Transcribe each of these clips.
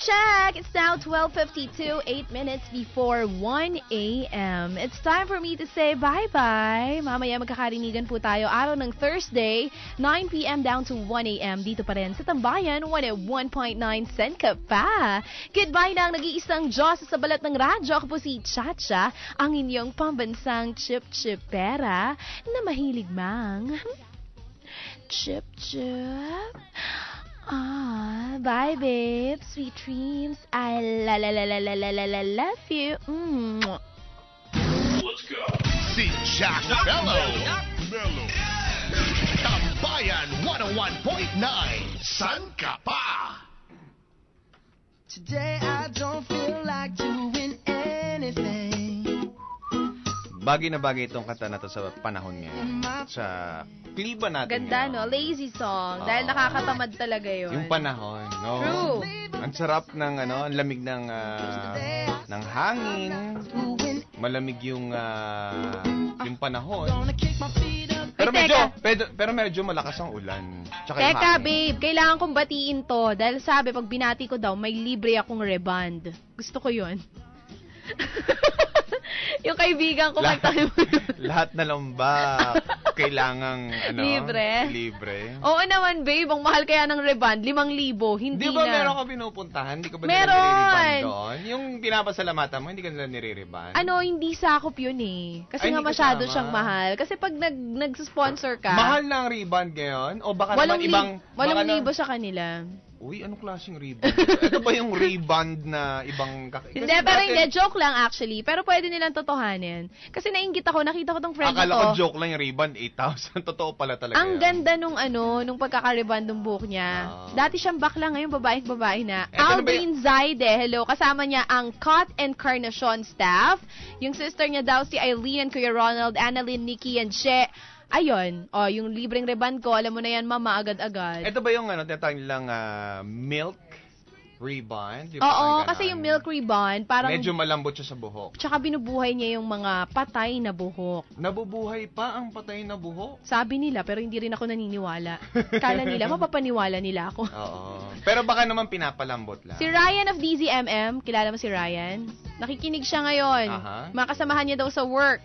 check! It's now 12.52, 8 minutes before 1 a.m. It's time for me to say bye-bye. Mamaya magkakarinigan po tayo araw ng Thursday, 9 p.m. down to 1 a.m. Dito pa rin sa Tambayan, 101.9 Sen ka pa. Goodbye na ang nag-iisang Diyos sa balat ng radyo. Ako po si Chacha, ang inyong pambansang chip-chipera na mahilig mang chip-chip. Ah, bye, babe. Sweet dreams. I la la la la la la la la love you. Mm. Let's go. Si Jack Mello. Tambayan 101.9 San ka pa? Today I don't feel like doing Bagay na bagay itong kanta na to sa panahon ngayon. Sa kliba natin Ganda, ngayon. no? Lazy song. Dahil Oo. nakakatamad talaga yun. Yung panahon, no? True. Ang sarap ng ano, ang lamig ng ah, ng hangin. Malamig yung ah, yung panahon. Pero medyo, pero, pero medyo malakas ang ulan. Tsaka yung Teka, hangin. babe. Kailangan kong batiin to. Dahil sabi, pag binati ko daw, may libre akong reband. Gusto ko yun. yung kaibigan ko, lahat, lahat na lambak. kailangang ano, Libre? Libre. Oo naman, babe. Ang mahal kaya ng reband, limang libo. Hindi Di ba na. meron ka pinupuntahan? Hindi ka ba Meron! nire-reban doon? Yung pinapasalamatan mo, hindi ka nila nire-reban? Ano, hindi sakop yun eh. Kasi Ay, nga masyado kasama. siyang mahal. Kasi pag nag, nag-sponsor ka, Mahal na ang rebound ngayon? O baka naman ibang... baka na- libo sa kanila. Uy, anong klaseng rebound? Ito ba yung rebound na ibang... kak- Hindi, Kasi pero dati- hindi. Joke lang actually. Pero pwede nilang totohanin. Kasi nainggit ako, nakita ko tong friend Akala ko ko. joke lang yung rebound, 8,000. Totoo pala talaga Ang yun. ganda nung ano, nung pagkakariband ng buhok niya. Ah. Dati siyang bakla, ngayon babaeng babae na. Ba Aldrin Zaide, hello. Kasama niya ang Cut and Carnation staff. Yung sister niya daw si Eileen, Kuya Ronald, Annalyn, Nikki, and She. Ayun, oh, yung libreng reband ko, alam mo na yan, mama, agad-agad. Ito ba yung ano, tinatawag nilang ah, milk rebound? Yung Oo, parang kasi yung milk reband, parang, Medyo malambot siya sa buhok. tsaka binubuhay niya yung mga patay na buhok. Nabubuhay pa ang patay na buhok? Sabi nila, pero hindi rin ako naniniwala. Kala nila, mapapaniwala nila ako. Oo. Pero baka naman pinapalambot lang. Si Ryan of DZMM, kilala mo si Ryan? Nakikinig siya ngayon. Aha. Makasamahan niya daw sa work.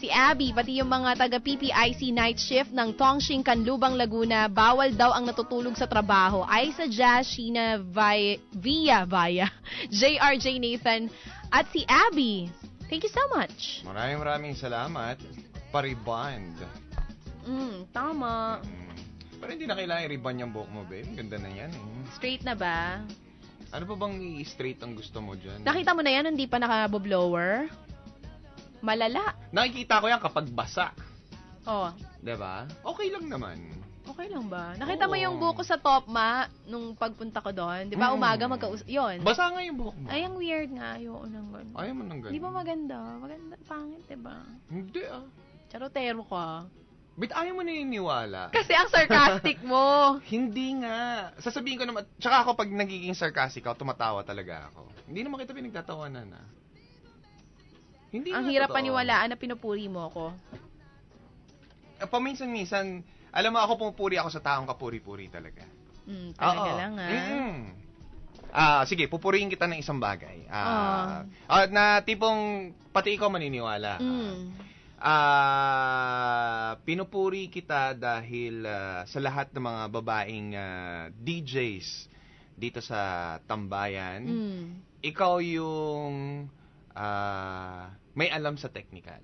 Si Abby, pati yung mga taga PPIC night shift ng Tongshing, Canlubang, Laguna, bawal daw ang natutulog sa trabaho. Ay sa Jazz, Sheena, Vi- Via, Via, JRJ Nathan, at si Abby. Thank you so much. Maraming maraming salamat. Pariband. Mm, tama. Mm. Pero hindi na kailangan i-reband yung buhok mo, babe. Ganda na yan. Eh. Straight na ba? Ano pa bang i-straight ang gusto mo dyan? Nakita mo na yan, hindi pa nakaboblower? Malala. Nakikita ko yan kapag basa. Oh, 'Di ba? Okay lang naman. Okay lang ba? Nakita mo Oo. yung buko sa top ma nung pagpunta ko doon? Di ba Mm. umaga magkaus... Yun. Basa nga yung buhok mo. Ay, ang weird nga. Ayoko nang ganun. Ayaw mo nang ganun. Di ba maganda? Maganda. Pangit, di ba? Hindi ah. Charotero ka. Bit ayaw mo naniniwala. Kasi ang sarcastic mo. Hindi nga. Sasabihin ko naman, tsaka ako pag nagiging sarcastic ako, tumatawa talaga ako. Hindi naman kita pinagtatawanan na. Hindi ang hirap totoo. paniwalaan na pinupuri mo ako. Eh, Paminsan-minsan, alam mo ako pumupuri ako sa taong kapuri-puri talaga. Mm, talaga Oo. lang ah. Mm. Ah, sige, pupurihin kita ng isang bagay. Ah. Ah, ah, na tipong pati ikaw maniniwala. Mm. Ah, pinupuri kita dahil ah, sa lahat ng mga babaeng ah, DJs dito sa Tambayan, Mm. ikaw yung ah, may alam sa technical.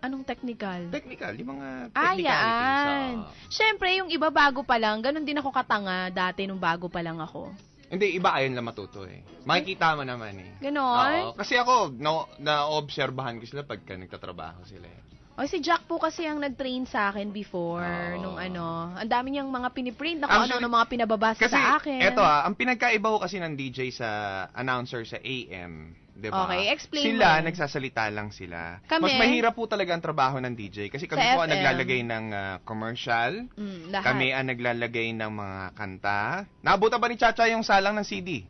Anong technical? Technical, yung mga Ah, technicalities. yan. ah. Siyempre, yung iba bago pa lang, ganun din ako katanga dati nung bago pa lang ako. Hindi, iba ayun lang matuto eh. Makikita mo naman eh. Ganon? Oo. Kasi ako, na, na-obserbahan ko sila pagka nagtatrabaho sila eh. O si Jack po kasi ang nag-train sa akin before Oo. nung ano. Ang dami niyang mga piniprint na kung Actually, ano-ano mga pinababasa Kasi, sa akin. eto ah, ang pinagkaiba ko kasi ng DJ sa announcer sa AM, di ba? Okay, explain Sila, mo. nagsasalita lang sila. Kami? Mas mahirap po talaga ang trabaho ng DJ kasi kami po ang naglalagay ng ah, commercial, Mm, lahat. kami ang naglalagay ng mga kanta. Naabutan ba ni Chacha yung salang ng CD?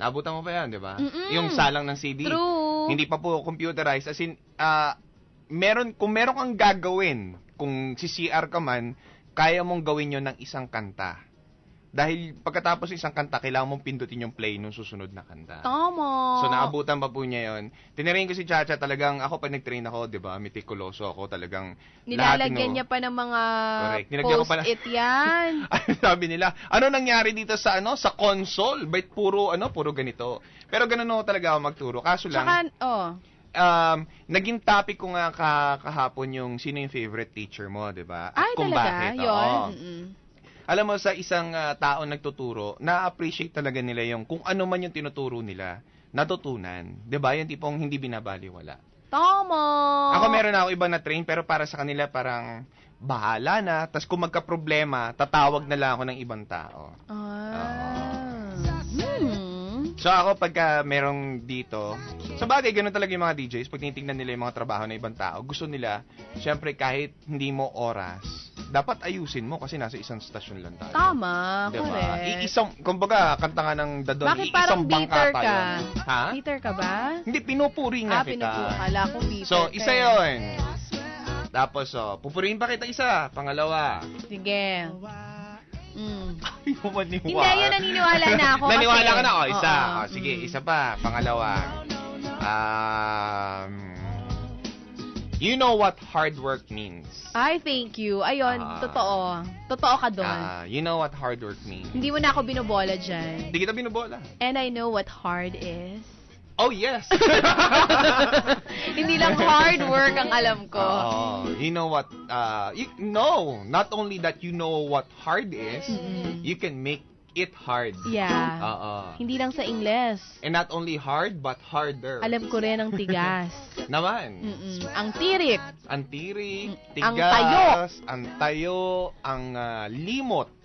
Naabutan mo pa yan, di ba? Mm-mm. Yung salang ng CD. True. Hindi pa po computerized. As in, ah, meron, kung meron kang gagawin, kung si CR ka man, kaya mong gawin yon ng isang kanta. Dahil pagkatapos ng isang kanta, kailangan mong pindutin yung play nung susunod na kanta. Tama. So naabutan pa po niya yon. Tinirain ko si Chacha talagang ako pag nag-train ako, 'di ba? Meticuloso ako talagang Nilalagyan niya pa ng mga post-it yan. Ay, sabi nila, ano nangyari dito sa ano sa console? Bait puro ano, puro ganito. Pero ganun ako talaga ako magturo. Kaso lang, Tsaka, oh, um, naging topic ko nga ka- kahapon yung sino yung favorite teacher mo, 'di ba? At ay kung talaga, bakit. yun. oo. Mm-mm. Alam mo sa isang ah, tao nagtuturo, na-appreciate talaga nila yung kung ano man yung tinuturo nila, natutunan. ba? Yung tipong hindi binabaliwala. Tama. Ako meron na ako iba na train pero para sa kanila parang bahala na. Tapos kung magka-problema, tatawag na lang ako ng ibang tao. Ah. So ako pagka merong dito, sa bagay ganun talaga yung mga DJs, pag tinitingnan nila yung mga trabaho ng ibang tao, gusto nila, syempre kahit hindi mo oras, dapat ayusin mo kasi nasa isang stasyon lang tayo. Tama, Diba? correct. Iisang, kumbaga, kanta nga ng Dadon, Bakit parang bitter ka? Ha? Bitter ka ba? Hindi, pinupuri nga Ah, kita. pinupo. Kala ko bitter So, isa yon. Tapos, oh, pupurihin pa kita isa. Pangalawa. Sige. Mm. Ay, maniwala. Hindi, yun naniniwala na ako. kasi- Naniwala ka na? Oh, isa. Oo, Oh, sige, mm. isa pa. Pangalawa. Um, you know what hard work means. Ay, thank you. Ayun, Ah. totoo. Totoo ka doon. Ah, you know what hard work means. Hindi mo na ako binubola dyan. Hindi kita binubola. And I know what hard is. Oh, yes. Hindi lang hard work ang alam ko. Oh, you know what, uh, you, no, not only that you know what hard is, Mm-mm. you can make it hard. Yeah. Oo. Hindi lang sa Ingles. And not only hard, but harder. Alam ko rin ang tigas. Naman. Mm-mm. Ang tirik. Ang tirik, Mm, ang tigas, ang tayo, ang ah, limot.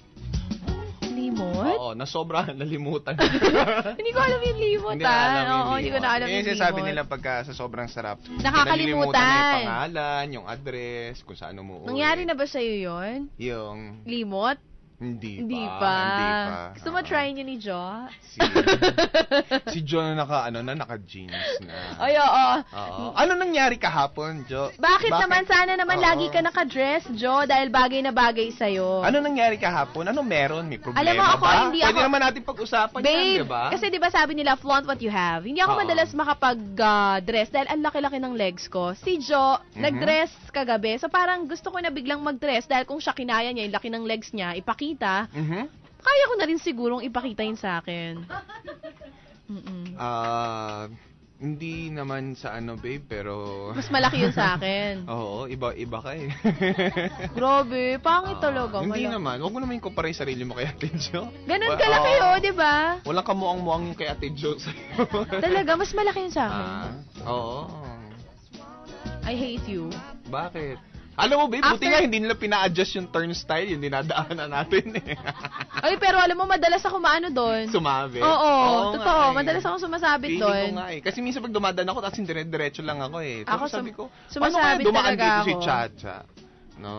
Limot? Oo, na sobra nalimutan. Hindi ko alam yung limot, Hindi na alam ah. yung Oo, hindi ko na alam Yun yung sinasabi limot. nila pagka sa sobrang sarap. Nakakalimutan. nalilimutan mo yung pangalan, yung address, kung saan umuwi. Nangyari na ba sa'yo yun? Yung, Limot? Hindi, Hindi pa. pa. Hindi pa. Gusto mo Oo. try niyo ni Jo? Si, si John na naka, ano na, naka-jeans na. Ay, oo. Oo. Ano nangyari kahapon, Jo? Bakit, naman sana naman Oo. lagi ka nakadress, Jo? Dahil bagay na bagay sa'yo. Ano nangyari kahapon? Ano meron? May problema Alam mo, ako, ba? hindi Pwede ako- naman natin pag-usapan yan, Babe, di ba? kasi di ba sabi nila, flaunt what you have. Hindi ako Oo. madalas makapag-dress dahil ang laki-laki ng legs ko. Si Jo, Mhm. nag-dress kagabi. So parang gusto ko na biglang mag-dress dahil kung siya kinaya niya, yung laki ng legs niya, ipakita, Mhm. kaya ko na rin sigurong ipakita yun sa akin. Mm-mm. Ah, hindi naman sa ano, babe, pero... Mas malaki yun sa akin. Oo, iba-iba ka eh. Grabe, pangit Ah, talaga. Hindi Malaki. naman. Huwag mo naman yung kumpara yung sarili mo kay Ate Jo. Ganun Wa- kalaki oo. oh, di ba? Walang kamuang-muang yung kay Ate Jo sa'yo. Talaga, mas malaki yun sa akin. Ah, oo. I hate you. Bakit? Alam mo, babe, buti After- nga hindi nila pina-adjust yung turnstile, yung dinadaanan natin eh. Ay, pero alam mo, madalas ako maano doon. Sumabit. Oo, nga totoo. eh. Madalas ako sumasabit doon. ko nga eh. Kasi minsan pag dumadaan ako, tapos dire-diretso lang ako eh. Tapos Ako sabi ko, sumasabit paano kaya dumaan talaga dito si ako. Chacha? No?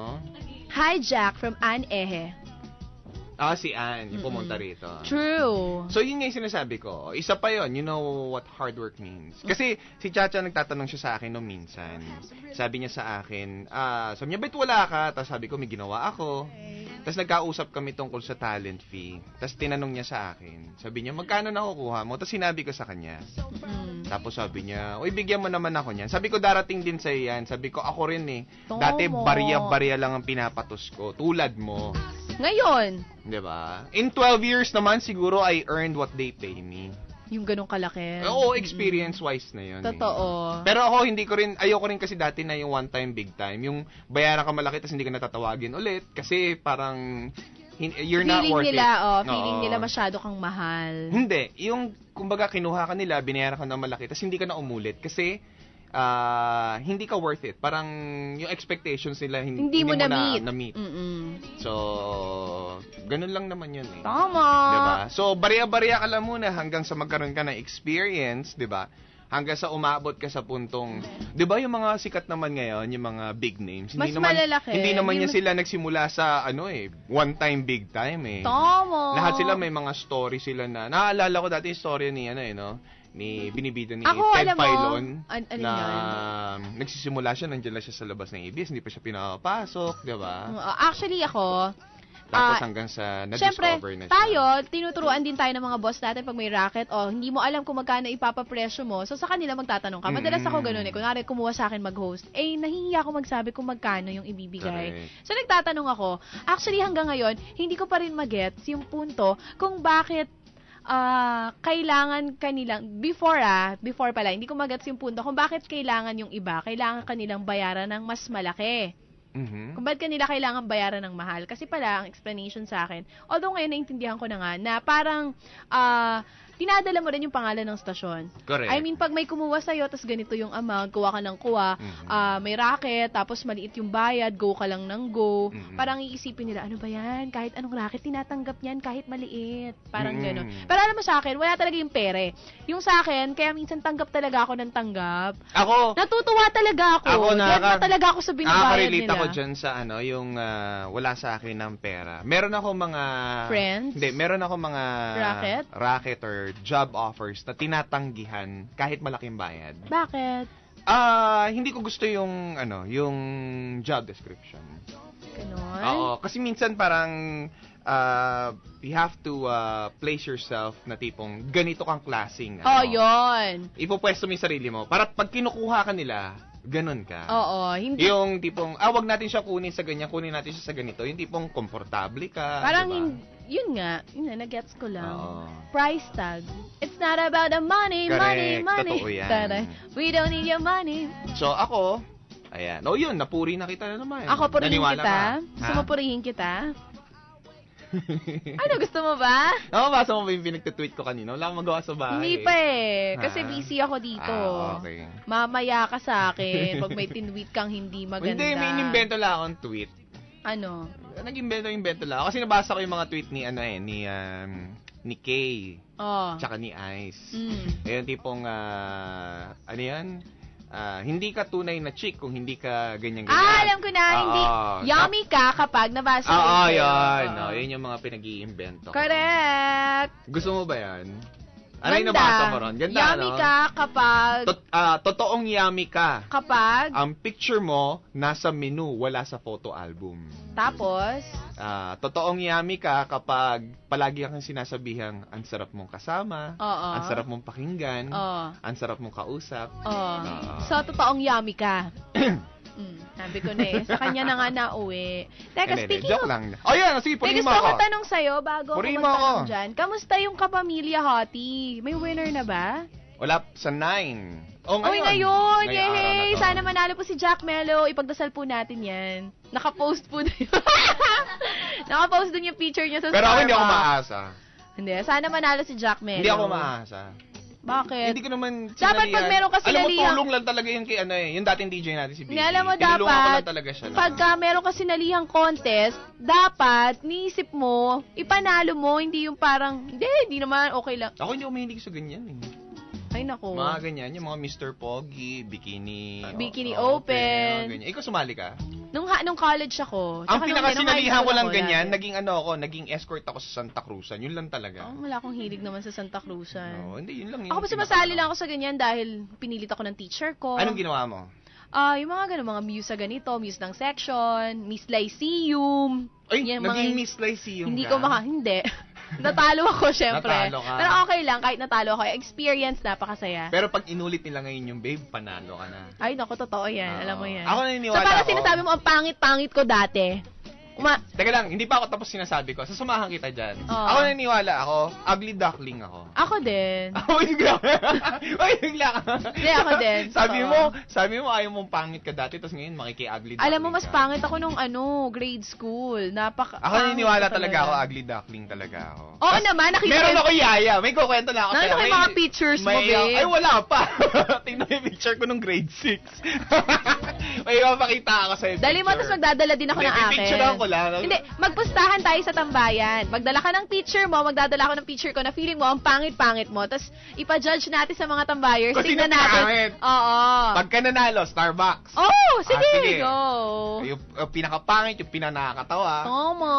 Hi, Jack from Ann Ehe. Ah, si Ann, yung pumunta rito. True. So, yun nga yung sinasabi ko. Isa pa yon you know what hard work means. Kasi si Chacha nagtatanong siya sa akin nung minsan. Sabi niya sa akin, ah, sabi niya, ba't wala ka? Tapos sabi ko, may ginawa ako. Tapos nagkausap kami tungkol sa talent fee. Tapos tinanong niya sa akin. Sabi niya, magkano nakukuha mo? Tapos sinabi ko sa kanya. Mm. Tapos sabi niya, uy, bigyan mo naman ako niyan. Sabi ko, darating din sa'yo yan. Sabi ko, ako rin eh. Dati barya-barya lang ang pinapatos ko. Tulad mo. Ngayon, 'Di ba? In 12 years naman, siguro I earned what they pay me. yung ganong kalaki. Oo, experience-wise na yun. eh. Totoo. Pero ako, hindi ko rin, ayoko rin kasi dati na yung one time, big time. Yung bayaran ka malaki, tapos hindi ka natatawagin ulit. Kasi parang, you're not feeling worth nila, it. oh, feeling Oo. nila masyado kang mahal. Hindi. Yung, kumbaga, kinuha ka nila, binayaran ka ng malaki, tapos hindi ka na umulit. Kasi, ah, hindi ka worth it. Parang, yung expectations nila, hin- Hindi mo na-meet. na, meet Mm-mm. So, ganun lang naman yun eh. Tama. Diba? So, barya-barya ka lang muna hanggang sa magkaroon ka ng experience, 'di ba? Hanggang sa umabot ka sa puntong, 'di ba yung mga sikat naman ngayon, yung mga big names, Mas naman malalaki. hindi naman Hindi yan mas- sila nagsimula sa ano eh, one time big time eh. Tama. Lahat sila may mga story sila na naaalala ko dati yung story ni ano eh, no? Ni binibida ni Ako, Ted alam mo, Filon an- ano na yun? nagsisimula siya, nandiyan lang siya sa labas ng ABS, hindi pa siya pinapasok, 'di ba? Uh, Actually, ako, Tapos Ah, hanggang sa Siyempre, na-discover na siya. tayo, tinuturuan din tayo ng mga boss natin pag may racket o hindi mo alam kung magkano ipapapresyo mo. So, sa kanila magtatanong ka. Madalas ako Mm. ganun eh. Kunwari, kumuha sa akin mag-host. Eh, nahihiya ako magsabi kung magkano yung ibibigay. Correct. So, nagtatanong ako. Actually, hanggang ngayon, hindi ko pa rin magets yung punto kung bakit ah kailangan kanilang before ah before pala hindi ko magets yung punto kung bakit kailangan yung iba kailangan kanilang bayaran ng mas malaki Mhm. kung ba't kanila kailangan bayaran ng mahal. Kasi pala, ang explanation sa akin, although ngayon naintindihan ko na nga, na parang, ah, dinadala mo rin yung pangalan ng stasyon. Correct. I mean, pag may kumuha sa'yo, tapos ganito yung amount, kuha ka ng kuha, Mhm. ah, may racket, tapos maliit yung bayad, go ka lang ng go, Mhm. parang iisipin nila, ano ba yan? Kahit anong racket, tinatanggap niyan, kahit maliit. Parang Mhm. gano'n. Pero alam mo sa akin, wala talaga yung pere. Yung sa akin, kaya minsan tanggap talaga ako ng tanggap. Ako, Natutuwa talaga ako. Ako, na talaga ako sa binabayad nila. ako dyan sa ano, yung ah, wala sa akin ng pera. Meron ako mga... Friends? Hindi, meron ako mga... Racket? Racket or job offers na tinatanggihan kahit malaking bayad. Bakit? Ah, hindi ko gusto yung ano, yung job description. Ganon? Oo, kasi minsan parang ah, you have to ah, place yourself na tipong ganito kang klaseng. Oh, ano, yun. Ipopwesto mo yung sarili mo para pag kinukuha ka nila, ganun ka. Oo, hindi. Yung tipong, ah, wag natin siya kunin sa ganyan, kunin natin siya sa ganito. Yung tipong komportable ka. Parang, diba? hin- yun nga, yun na, nagets ko lang. Oo. Price tag. It's not about the money, money, Correct. money. Totoo yan. We don't need your money. So, ako, ayan. O yun, napuri na kita na naman. Ako, purihin Naniwala kita. ka? Ha? mo purihin kita? ano, gusto mo ba? Nakabasa mo ba yung pinagtitweet ko kanina? Wala akong magawa sa bahay. Hindi pa eh. Kasi Ah. busy ako dito. Ah, okay. Mamaya ka sa akin pag may tinweet kang hindi maganda. Hindi, may inimbento lang akong tweet. Ano? Nag-invento-invento lang. Kasi nabasa ko yung mga tweet ni, ano eh, ni, um, ni Kay, Oh. tsaka ni Ice. Mm. Ayun, tipong, ah, ano yan? Ah, hindi ka tunay na chick kung hindi ka ganyan-ganyan. Ah, alam ko na. hindi. Oo. Yummy ka kapag nabasa Oo, oh, yun. Oh, yun yung mga pinag-iimbento. Correct. Gusto mo ba yan? Ano yung nabasa mo ron? Ganda, Yummy no? ka kapag, Tot- ah, totoong yummy ka. kapag, Ang picture mo, nasa menu, wala sa photo album. tapos, Ah, totoong yummy ka kapag palagi kang sinasabihang ang sarap mong kasama, oo. ang sarap mong pakinggan, Oo. ang sarap mong kausap. Oo. Ah. So, totoong yummy ka. mm, sabi ko na eh. Sa kanya na nga nauwi. Teka, Hindi, hindi, speaking joke of... lang. Oh, yan, sige, May purihin gusto mo ko ako. tanong sa'yo bago ako Purihin mo magtanong ako. dyan. Kamusta yung kapamilya, Hottie? May winner na ba? Wala, sa 9. Oh, Uy, ngayon. ngayon! Ngayong araw na Yay! to. Sana manalo po si Jack Mello. Ipagdasal po natin yan. Nakapost po din. Nakapost din yung picture niya sa Pero ako hindi ako Starbucks. maasa. Hindi, sana manalo si Jack Mello. Hindi ako maasa. Bakit? Hindi ko naman Dapat pag sinalihan. meron ka Alam mo, sinalihan- tulong lang talaga yung kay ano eh, yung dating DJ natin si Biggie. Hindi, alam mo, Tinulungan ko dapat, lang talaga siya. na- pagka meron ka sinalihang contest, dapat, niisip mo, ipanalo mo, hindi yung parang, hindi, hindi naman, okay lang. Ako hindi ako mahilig sa ganyan eh. Nako. Mga ganyan, yung mga Mr. Poggy, Bikini, Bikini o- Open. ganyan. Ikaw sumali ka? Nung, ha- nung college ako. Ang nung- pinakasinalihan ko lang ganyan, naging ano ako, naging escort ako sa Santa Cruzan. Yun lang talaga. Oh, wala akong hilig naman sa Santa Cruzan. No, hindi, yun lang yun. Ako pa sumasali lang ako sa ganyan dahil pinilit ako ng teacher ko. Anong ginawa mo? Ah, yung mga ganun, mga muse sa ganito, muse ng section, Miss Lyceum. Ay, Yan, naging mga- Miss Lyceum Hindi ka? ko maka, hindi. natalo ako, syempre. Natalo ka. Pero okay lang, kahit natalo ako. Experience, napakasaya. Pero pag inulit nila ngayon yung babe, panalo ka na. Ay, naku, totoo yan. Oo. Alam mo yan. Ako naniniwala So, parang ako. sinasabi mo, ang pangit-pangit ko dati. Uma Teka lang, hindi pa ako tapos sinasabi ko. Sasamahan kita dyan. Oo. Ako naniniwala ako, ugly duckling ako. ako din. Ako bigla. Ay, bigla ka. Hindi, ako din. sabi Oo. mo, sabi mo ayaw mong pangit ka dati, tapos ngayon makiki-ugly duckling Alam mo, mas ka. pangit ako nung ano, grade school. Napaka Ako naniniwala talaga ako, ugly duckling talaga ako. Oo Tas, naman, nakita Meron ko- ako yaya. May kukwento na ako ko sa'yo. yung mga May- pictures mo, may- babe. Ay, wala pa. Tingnan mo yung picture ko nung grade 6. may mapakita ako sa'yo. Dali mo, tapos magdadala din ako Hindi, ng akin. pipicturean ko lang. Hindi, magpustahan tayo sa tambayan. Magdala ka ng picture mo, magdadala ako ng picture ko na feeling mo, ang pangit-pangit mo. Tapos, ipa-judge natin sa mga tambayers. Kung Tingnan natin. pangit. Oo. Pagka nanalo, Starbucks. Oh, sige, Ah, sige. go. Yung, yung pinakapangit, yung pinanakatawa. Tama.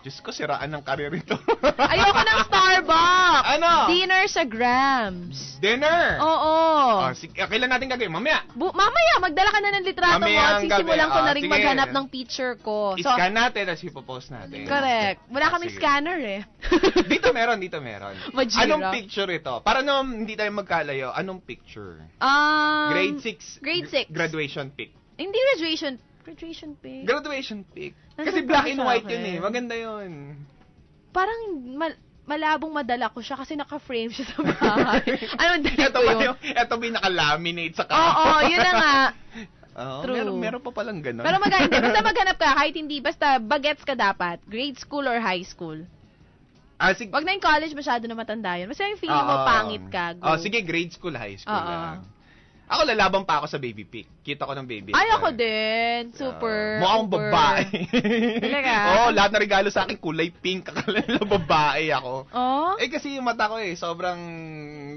Diyos ko, siraan ng karir ito. Ayoko ng Starbucks. Ano? Dinner sa Grams. Dinner. Oo. Oh, sige, kailan natin gagawin? Mamaya. Bu- mamaya, magdala ka na ng litrato mo Mamayang at sisimulan ko na Ah, rin maghanap ng picture ko. So, Iskan natin, tapos ipopost natin. Correct. Wala Ah, kaming sige. scanner eh. Dito meron, dito meron. Majira. Anong picture ito? Para no, hindi tayo magkalayo, anong picture? Um, Grade 6. grade six. Graduation pic. Hindi graduation. Graduation pic. Graduation pic. Kasi black and white yun eh. Maganda yun. Parang mal- malabong madala ko siya kasi naka-frame siya sa bahay. Anong dali Ito yun? yung, ito ba yung naka-laminate sa Oo, yun na nga. Oo, True. Meron, meron pa palang ganun. Pero maganda. Basta maghanap ka, kahit hindi, basta bagets ka dapat. Grade school or high school. ah, sige. Wag na yung college, masyado na matanda yun. Basta yung feeling mo pangit ka. Go. Oh, sige, grade school, high school Oo. lang. Ako lalaban pa ako sa baby pic. Kita ko ng baby. Ay, ako din. Super. Ah, mukhang super. babae. Talaga? Oo, lahat na regalo sa akin kulay pink. Akala nila babae ako. Oh? Eh kasi yung mata ko eh, sobrang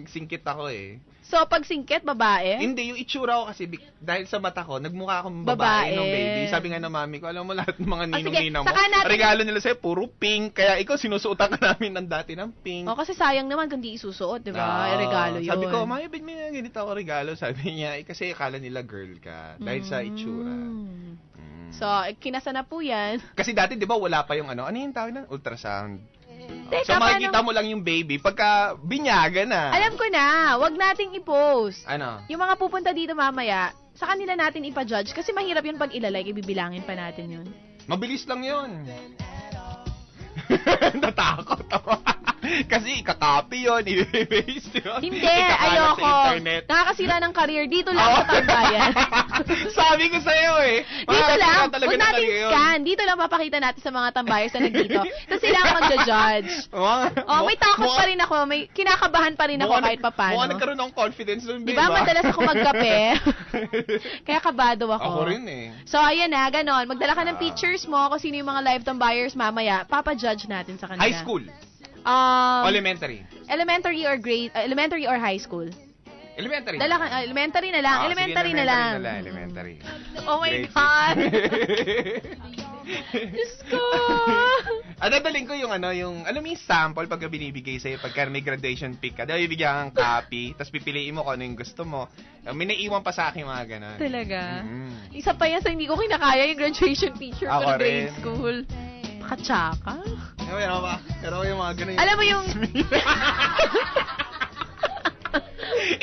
singkit ako eh. So, pag singkit, babae? Hindi, yung itsura ko kasi, dahil sa mata ko, nagmukha akong babae, Babae. ng baby. Sabi nga ng mami ko, alam mo lahat ng mga Oh, ninong-ninang mo, saka natin- regalo nila sa'yo, puro pink. Kaya ikaw, sinusuotan ka namin ng dati ng pink. Oh, kasi sayang naman kung di isusuot, di ba? Eh, regalo yun. Sabi ko, mami, ba't may ganito ako regalo? Sabi niya, eh, kasi akala nila girl ka. Dahil sa itsura. Mm. Mm. So, eh, kinasa na po yan. Kasi dati, di ba, wala pa yung ano, ano yung tawag na? Ultrasound. Teka, so, makikita paano- mo lang yung baby pagka binyaga na. Alam ko na, wag nating i-post. Ano? Yung mga pupunta dito mamaya, sa kanila natin ipa-judge kasi mahirap yun pag ilalike, ibibilangin pa natin yun. Mabilis lang yun. Natakot ako. Kasi ikakopy yun, i-paste yun. Hindi, ayoko. Sa internet. Nakakasira ng career. Dito lang Oo. sa tambayan. Sabi ko sa'yo eh. Dito lang. Huwag natin yun. scan. Dito lang papakita natin sa mga tambayers na nandito. Tapos sila ang magja-judge. Oh, may takot pa rin ako. May kinakabahan pa rin ako kahit papano. Mukha nagkaroon ng confidence dun, Di ba? Madalas ako magkape. Kaya kabado ako. Ako rin eh. So, ayan na, ganon. Magdala ka ng pictures mo kung sino yung mga live tambayers mamaya. Papa-judge natin sa kanila. High school. Um, Elementary. elementary or grade, uh, elementary or high school? Elementary. Dala ka, uh, elementary na lang. Ah, sige, elementary, na lang. Elementary. Oh my Grade. God. Diyos ko. ah, dadaling ko yung ano, yung, alam mo yung sample pagka binibigay sa'yo, pagka may graduation pic ka, dahil bibigyan kang copy, tapos pipiliin mo kung ano yung gusto mo. Ah, May naiiwan pa sa akin mga ganun. Talaga? Mm. Isa pa yan sa hindi ko kinakaya yung graduation picture ko ng grade school. Pakatsaka. Pero, pero, pero yung mga ganun. Alam mo yung...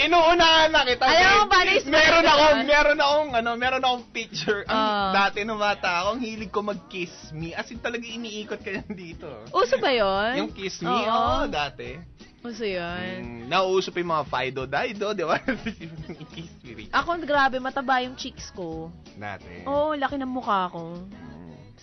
Inuunahan na kita. Alam mo ba, na-smile meron naman. meron akong, ano, meron akong picture. Ang Ah. dati nung bata ako, ang hilig ko mag-kiss me. As in talaga iniikot ka yan dito. Uso ba yun? Yung kiss me, Oo. oo, dati. Uso yun. Mm, nauuso pa yung mga Fido Dido, di ba? kiss me. Ako, grabe, mataba yung cheeks ko. Dati. Oo, laki ng mukha ko.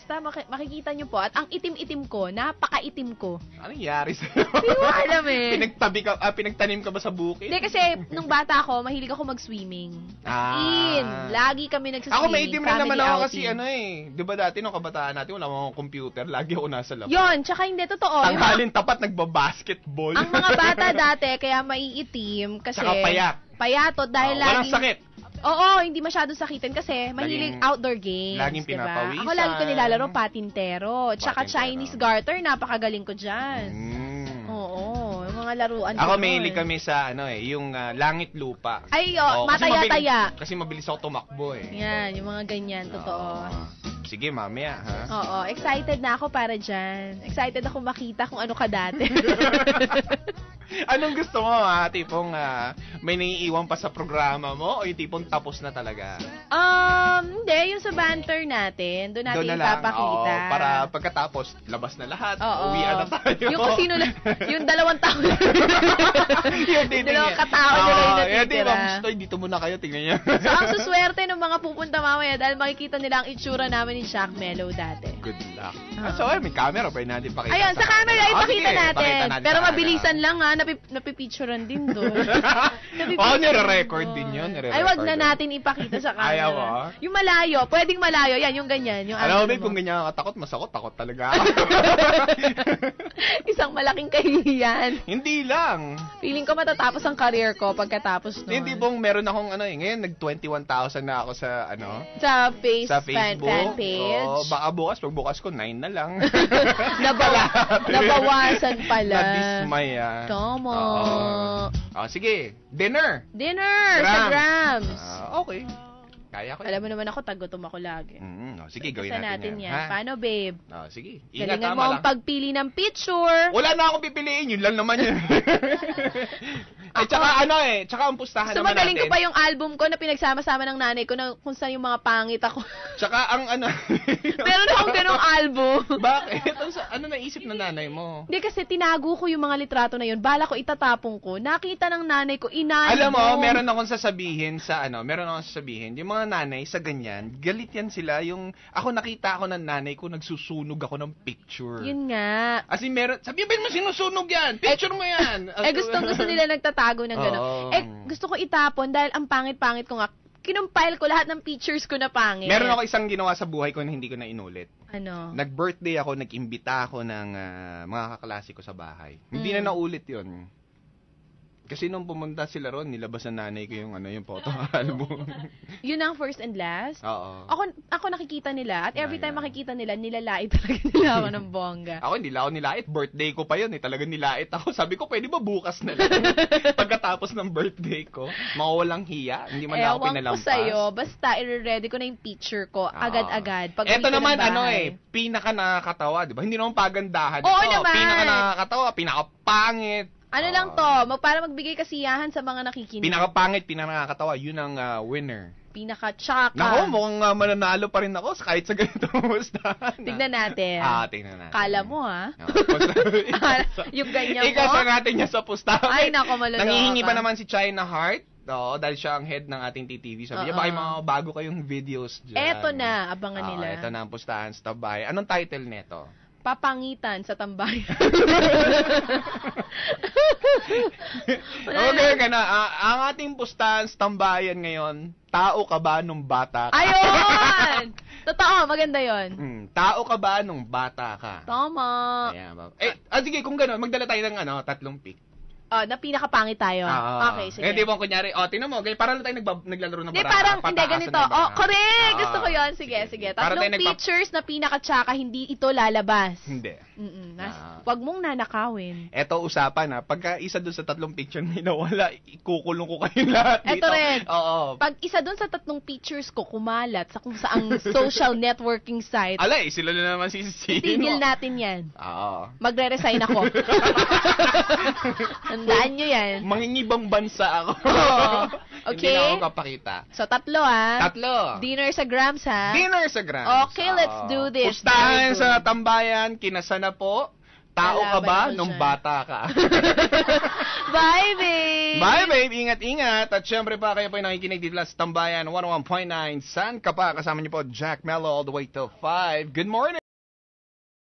Basta maki- makikita nyo po. At ang itim-itim ko, napaka-itim ko. Anong yari sa'yo? Hindi ko alam eh. Pinagtabi ka, ah, pinagtanim ka ba sa bukid? Hindi kasi, nung bata ako, mahilig ako mag-swimming. Ah. In. Lagi kami nagsaswimming. Ako may itim rin naman ako kasi ano eh. Di ba dati nung kabataan natin, wala mga computer. Lagi ako nasa labas. Yun, tsaka hindi, totoo. Tanghalin tapat, nagbabasketball. ang mga bata dati, kaya maiitim kasi... Tsaka payat. Payatot dahil Oh, walang laging... sakit. Oo, hindi masyado sakitin kasi mahilig Laging- outdoor games. laging diba? pinapawisan. Ako lagi ko nilalaro patintero. Tsaka Patintero. Chinese garter, napakagaling ko dyan. Mm. Oo, yung mga laruan ko Ako nun. mahilig kami sa ano eh, yung ah, langit lupa. Ay, Oo, oh, kasi mataya-taya. mabilis- Kasi mabilis ako tumakbo eh. Yan, yung mga ganyan, totoo. Oo. Sige, mamaya ha. Oo, excited na ako para dyan. Excited ako makita kung ano ka dati. Anong gusto mo ha? Tipong ah, may naiiwan pa sa programa mo o yung tipong tapos na talaga? um, hindi, yung sa banter natin, doon natin Doon na ipapakita. Oo, para pagkatapos, labas na lahat. Oo. Uwian na tayo. Yung kung sino lang, yung dalawang tao yung titingin. Dalawang katao na lang yung natitira. di ba, gusto, dito muna kayo, tingnan niyo. So, ang suswerte ng mga pupunta mamaya dahil makikita nila ang itsura namin ni Jack Mellow dati. Good luck. Ah. Ah, so, ay, may camera. Pwede natin pakita. Ayun, sa camera, Ah, ipakita sige, natin. pakita natin Pero sa mabilisan lang ha, napi- napipicturean din doon. Oo, nire-record din yun, nire-record Ay, wag na natin ipakita sa camera. Ayaw, ah. Yung malayo, pwedeng malayo. Yan, yung ganyan. Yung Alam mo, babe, kung ganyan ka takot, masakot, takot talaga ako. Isang malaking kahihiyan. Hindi lang. Feeling ko matatapos ang career ko pagkatapos nun. Hindi pong meron akong ano eh, ngayon nag-21,000 na ako sa ano, Sa, face, sa fan, Facebook. fan page. Oo, baka bukas, pag bukas ko, 9 na lang. Nabawa- nabawasan pala. Na-dismay ah. Tama. Oo. Ah, sige, dinner. Dinner sa Gram. Grams. Ah, okay. Kaya ko Alam mo naman ako, tagutom ako lagi. Mm, oh, sige, gawin Basta natin, yan. ha? Paano, babe? Oh, sige. Ingat Galingan mo ang lang. pagpili ng picture. Wala na akong pipiliin, yun lang naman yun. Ay, tsaka ano eh, tsaka ang pustahan So, naman magaling ko natin. pa yung album ko na pinagsama-sama ng nanay ko na kung saan yung mga pangit ako. Tsaka ang ano. Meron akong ganong album. Bakit? Sa- ano naisip ng nanay mo? Hindi kasi tinago ko yung mga litrato na yun. Bala ko itatapong ko. Nakita ng nanay ko, inalbum. Alam mo, meron akong sasabihin sa ano, meron akong sasabihin, yung mga nanay sa ganyan, galit yan sila. Yung, ako nakita ako ng nanay ko, nagsusunog ako ng picture. Yun nga. As in, meron, sabihin mo sinusunog yan, picture mo yan. Eh, gustong gusto nila nagtatago ng gano'n. Oo. Eh, gusto ko itapon dahil ang pangit-pangit ko nga. Kinumpile ko lahat ng pictures ko na pangit. Meron ako isang ginawa sa buhay ko na hindi ko na inulit. Ano? Nag-birthday ako, nag-imbita ako ng ah, mga kaklase ko sa bahay. Hindi Mm. na naulit yon. Kasi nung pumunta sila ron, nilabas ng nanay ko yung ano yung photo album. Yun ang first and last? Oo. Ako, ako nakikita nila at every time makikita nila, nilalait talaga nila ako ng bongga. Ako hindi lang ako nilait. Birthday ko pa yun eh. Talagang nilait ako. Sabi ko, pwede ba bukas na lang? Pagkatapos ng birthday ko, mawawalang hiya. Hindi man lang ako Ewan ko pinalampas. sa'yo, basta i-ready ko na yung picture ko, agad-agad. Pag Eto naman, ano eh, pinaka nakakatawa, di ba? Hindi naman pagandahan. Oo Ito, naman. Pinaka nakakatawa, pinaka-pangit. Ano lang to, mag, para magbigay kasiyahan sa mga nakikinig. Pinaka-pangit, pinaka nakakatawa, yun ang ah, winner. Pinaka-tsaka. Nako, mukhang ah, mananalo pa rin ako kahit sa ganitong mustahan. Tignan natin. Ah, tignan natin. Kala mo ha? Oo. yung ganyan mo? Ikasa natin niya sa pustahan. Ay, nako, maluloko Nangihingi pa naman si China Heart. Oo, dahil siya ang head ng ating TTV. Sabi niya, baka mga bago kayong videos dyan. Eto na, abangan Oo, nila. Eto na ang pustahan sa tabay. Anong title neto? Papangitan sa tambayan. okay ka na. Ah, ang ating pustahan sa tambayan ngayon, tao ka ba nung bata ka? Ayun! Totoo, maganda yon. Hmm, tao ka ba nung bata ka? Tama. Ayan, ba? Eh, ah, sige, kung gano'n, magdala tayo ng ano, tatlong pick. Oh, na pinakapangit tayo. Ah, okay, sige. Eh, di ba, kunyari, oh, tingnan mo, okay, parang tayo nagbab- naglalaro ng Hindi, baraka, parang, hindi, pataasan ganito. Oh, correct! Ah, Gusto ko yon Sige, sige. Para Tatlong tayo nagpa- pictures na pinakatsaka, hindi ito lalabas. Hindi. Mm-mm. Nas, Ah. Wag mong nanakawin. Eto usapan ha, pagka isa doon sa tatlong picture may nawala, ikukulong ko kayo lahat dito. Eto rin. Oo. Pag isa doon sa tatlong pictures ko kumalat sa kung saang social networking site, Alay, sila na naman sisisihin mo. natin yan. Oo. Magre-resign ako. Tandaan nyo yan. Mangingibang bansa ako. Oo. Hindi Okay. na ako kapakita. So, tatlo ah. Tatlo. Dinner sa Grams ha. Dinner sa Grams. Okay, let's Oo. do this. Pustahan Very good. sa tambayan, kinasa na po. Tao ka ba ko nung siya. bata ka? Bye, babe! Bye, babe. Ingat-ingat. At syempre pa, kayo po yung nakikinig dito sa Tambayan 101.9. San ka pa? Kasama niyo po Jack Mello all the way till 5. Good morning!